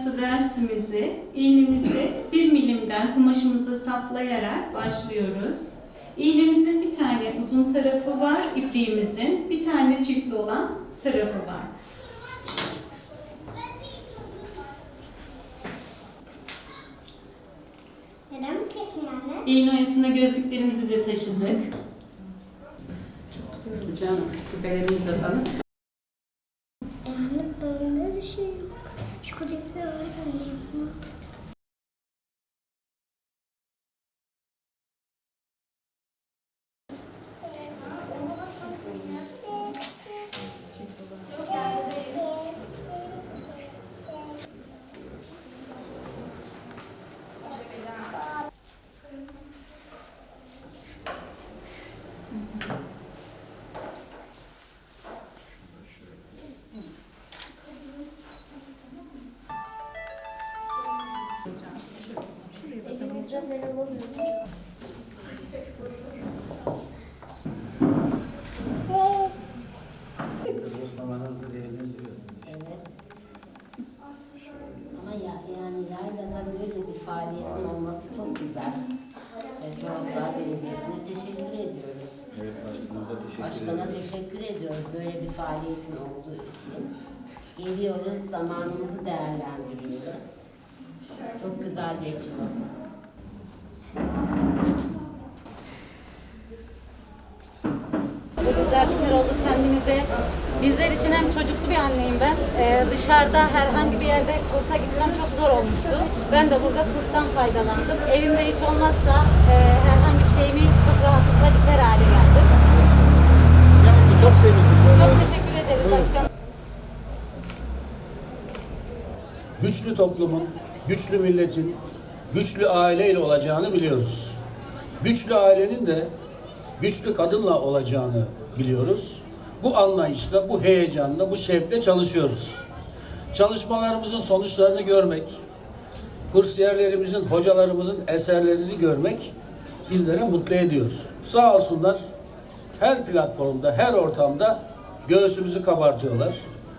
Anayasa dersimizi iğnemizi bir milimden kumaşımıza saplayarak başlıyoruz. İğnemizin bir tane uzun tarafı var, ipliğimizin bir tane çiftli olan tarafı var. Neden bu kesmiyor? İğne oyasına gözlüklerimizi de taşıdık. Hocam küpelerimizi de atalım. E anne bende bir şey yok. Şu kodekli var anne. Zamanımızı değerlendiriyoruz. Evet. Ama ya, yani yaylada böyle bir faaliyetin olması çok güzel. Ve Toroslar Belediyesi'ne teşekkür ediyoruz. Evet başkanımıza teşekkür Başkana ederiz. teşekkür ediyoruz böyle bir faaliyetin olduğu için. Geliyoruz, zamanımızı değerlendiriyoruz. Çok güzel geçiyor. Bu düzeltmeler oldu kendimize. Bizler için hem çocuklu bir anneyim ben. Ee, dışarıda herhangi bir yerde kursa gitmem çok zor olmuştu. Ben de burada kurstan faydalandım. Evimde hiç olmazsa e, herhangi bir şeyimi çok rahatlıkla diker hale geldim. Çok sevindim. Çok teşekkür ederiz başkanım. güçlü toplumun, güçlü milletin, güçlü aileyle olacağını biliyoruz. Güçlü ailenin de güçlü kadınla olacağını biliyoruz. Bu anlayışla, bu heyecanla, bu şevkle çalışıyoruz. Çalışmalarımızın sonuçlarını görmek, kursiyerlerimizin, hocalarımızın eserlerini görmek bizlere mutlu ediyor. Sağ olsunlar her platformda, her ortamda göğsümüzü kabartıyorlar.